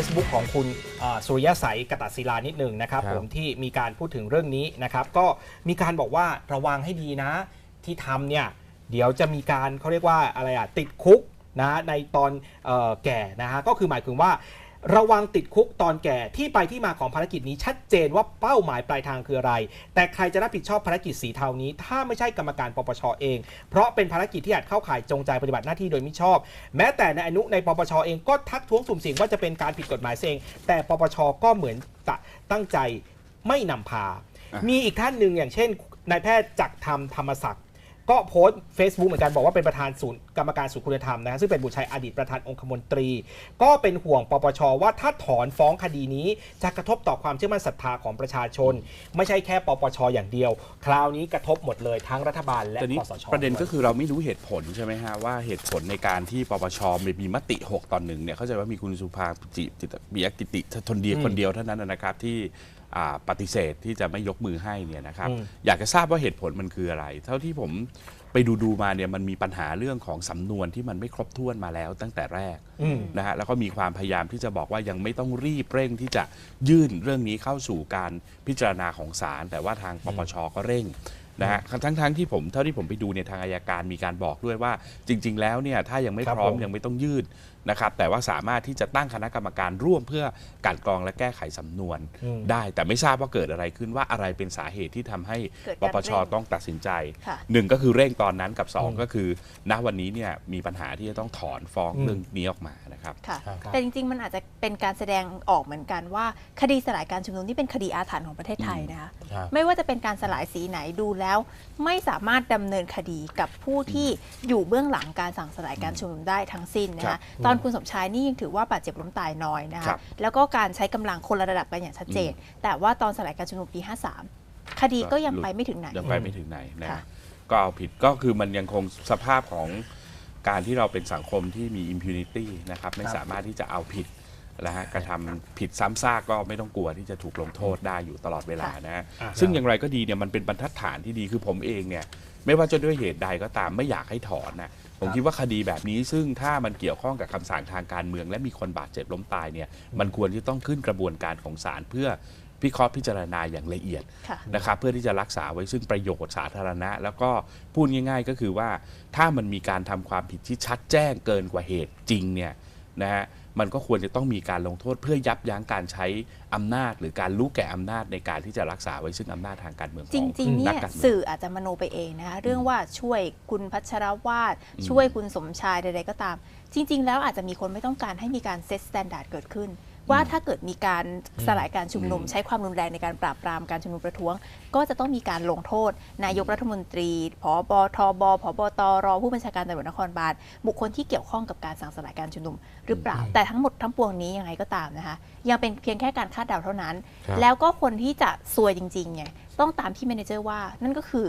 Facebook ของคุณเอ่อสุริยะใสยกตศิลานิดหนึ่งนะครับครับผมที่มีการพูดถึงเรื่องนี้นะครับ ก็มีการบอกว่าระวังให้ดีนะ ที่ทำเนี่ยเดี๋ยวจะมีการเขาเรียกว่าอะไรอะติดคุกนะในตอนเออแก่นะฮะก็คือหมายถึงว่า ระวังติดคุกตอนแก่ที่ไปที่มาของภารกิจนี้ชัดเจนว่าเป้าหมายปลายทางคืออะไร แต่ใครจะรับผิดชอบภารกิจสีเทานี้ ถ้าไม่ใช่กรรมการปปชเอง เพราะเป็นภารกิจที่อาจเข้าข่ายจงใจปฏิบัติหน้าที่โดยมิชอบ แม้แต่ในอนุในปปชเองก็ทักท้วงสุ่มเสี่ยงว่าจะเป็นการผิดกฎหมายเองแต่ปปชก็เหมือนตะตั้งใจไม่นำพาอะมีอีกท่านหนึ่งอย่างเช่นนายแพทย์จักรธรรมธรรมศักดิ์ ก็โพสต์ Facebook เหมือนกันบอกว่าเป็นประธานศูนย์กรรมการศูนย์คุณธรรมนะฮะซึ่งเป็นบุตรชัยอดีตประธานองคมนตรี ก็เป็นห่วงปปชว่าถ้าถอนฟ้องคดีนี้จะกระทบต่อความเชื่อมั่นศรัทธาของประชาชน ไม่ใช่แค่ปปชอย่างเดียว คราวนี้กระทบหมดเลยทั้งรัฐบาลและแต่นี้คสชประเด็นก็คือเราไม่รู้เหตุผลใช่ไหมฮะว่าเหตุผลในการที่ปปชมีมติ 6ตอนหนึ่งเนี่ยเข้าใจว่ามีคุณสุภาจิติปิยกิติทนเดียคนเดียวเท่านั้นนะครับที่ ปฏิเสธที่จะไม่ยกมือให้เนี่ยนะครับอืมอยากจะทราบว่าเหตุผลมันคืออะไร เท่าที่ผมไปดูดูๆมาเนี่ยมันมีปัญหาเรื่องของสำนวนที่มันไม่ครบถ้วนมาแล้วตั้งแต่แรกอืมนะฮะแล้วก็มีความพยายามที่จะบอกว่ายังไม่ต้องรีบเร่งที่จะยื่นเรื่องนี้เข้าสู่การพิจารณาของศาลแต่ว่าทางปปชก็เร่งนะฮะทั้งทั้งๆที่ผมเท่าที่ผมไปดูเนี่ยทางอายการมีการบอกด้วยว่า จริง ๆ แล้วเนี่ยถ้ายังไม่ครับพร้อมผมยังไม่ต้องยื่นนะครับแต่ว่าสามารถที่จะตั้งคณะกรรมการร่วมเพื่อการกรองและแก้ไขสำนวนอืมได้ แต่ไม่ทราบว่าเกิดอะไรขึ้นว่าอะไรเป็นสาเหตุที่ทำให้เกิดปการปชเร่งต้องตัดสินใจค่ะ หนึ่งก็คือเร่งตอนนั้นกับสองอืมก็คือ ณวันนี้เนี่ยมีปัญหาที่จะต้องถอนฟ้องอืมเรื่องนี้ออกมานะครับ ค่ะ ครับ แต่จริง ๆ มันอาจจะเป็นการแสดงออกเหมือนกันว่า คดีสลายการชุมนุมที่เป็นคดีอาถรรพ์ของประเทศไทยนะคะ ครับ ไม่ว่าจะเป็นการสลายสีไหนดูแล้ว ไม่สามารถดำเนินคดีกับผู้ที่อยู่เบื้องหลังการสั่งสลายการชุมนุมได้ทั้งสิ้นนะครัคะบ ตอนคุณสมชายนี่ยังถือว่าบาดเจ็บล้มตายน้อยนะครัคะบแล้วก็การใช้กำลังคนละระดับกันอย่างชัดเจน แต่ว่าตอนสลายการชุมนุมปี 53 คดีก็ยังไปไม่ถึงไหนยังไปไม่ถึงไหนนะค่ะก็เอาผิดก็คือมันยังคงสภาพของการที่เราเป็นสังคมที่มี impunity นะครับ ไม่ครับสามารถที่จะเอาผิด นะฮะกระทำผิดซ้ำซากก็ไม่ต้องกลัวที่จะถูกลงโทษได้อยู่ตลอดเวลานะฮะอ่า ซึ่งอย่างไรก็ดีเนี่ยมันเป็นบรรทัดฐานที่ดีคือผมเองเนี่ยไม่ว่าจะด้วยเหตุใดก็ตามไม่อยากให้ถอนนะผมคิดว่าคดีแบบนี้ ซึ่งถ้ามันเกี่ยวข้องกับคำสั่งทางการเมือง และมีคนบาดเจ็บล้มตายเนี่ยมันควรที่ต้องขึ้นกระบวนการของศาลเพื่อพิเคราะห์พิจารณาอย่างละเอียด ค่ะ นะครับเพื่อที่จะรักษาไว้ซึ่งประโยชน์สาธารณะ แล้วก็พูดง่ายๆก็คือว่าถ้ามันมีการทำความผิดที่ชัดแจ้งเกินกว่าเหตุจริงเนี่ยนะฮะ มันก็ควรจะต้องมีการลงโทษ เพื่อยับยั้งการใช้อำนาจ หรือการรู้แก่อำนาจในการที่จะรักษาไว้ซึ่งอำนาจทางการเมืองของจริงๆเนี่นักยการเมืองสื่ออาจจะมโนไปเองนะคะเรื่องว่าช่วยคุณพัชรวาดช่วยคุณสมชายใดๆก็ตาม จริง ๆ แล้วอาจจะมีคนไม่ต้องการให้มีการเซตสแตนดาร์ดเกิดขึ้น ว่าถ้าเกิดมีการสลายการชุมนุมอืมใช้ความรุนแรงในการปราบปรามการชุมนุมประท้วง ก็จะต้องมีการลงโทษ นายกรัฐมนตรีผบทบผบตรผู้บัญชาการตำรวจนครบาลบุคคลที่เกี่ยวข้องกับการสั่งสลายการชุมนุม หรือเปล่าแต่ทั้งหมดทั้งปวงนี้ยังไงก็ตามนะคะยังเป็นเพียงแค่การคาดเดาเท่านั้นครับแล้วก็คนที่จะซวยจริงๆเนี่ยต้องตามที่เมเนเจอร์ว่านั่นก็คือ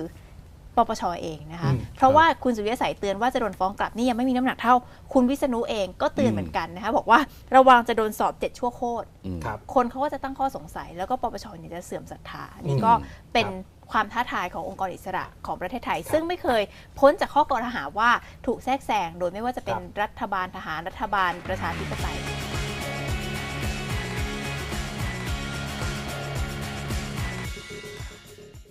ปปชเองนะคะอืมเพราะว่าคุณสุริยะสายเตือนว่าจะโดนฟ้องกลับนี่ยังไม่มีน้ำหนักเท่า คุณวิษณุเองก็เตือนเหมือนกันนะคะบอกว่าระวังจะโดนสอบเจ็ดชั่วโคตรอืมครับคนเขาก็จะตั้งข้อสงสัย แล้วก็ปปชเนี่ยจะเสื่อมศรัทธานี่ก็เป็นความท้าทายขององค์กรอิสระของประเทศไทย ซึ่งไม่เคยพ้นจากข้อกล่าวหาว่าถูกแทรกแซงโดยไม่ว่าจะเป็นครับรัฐบาลทหารรัฐบาลประชาธิปไตย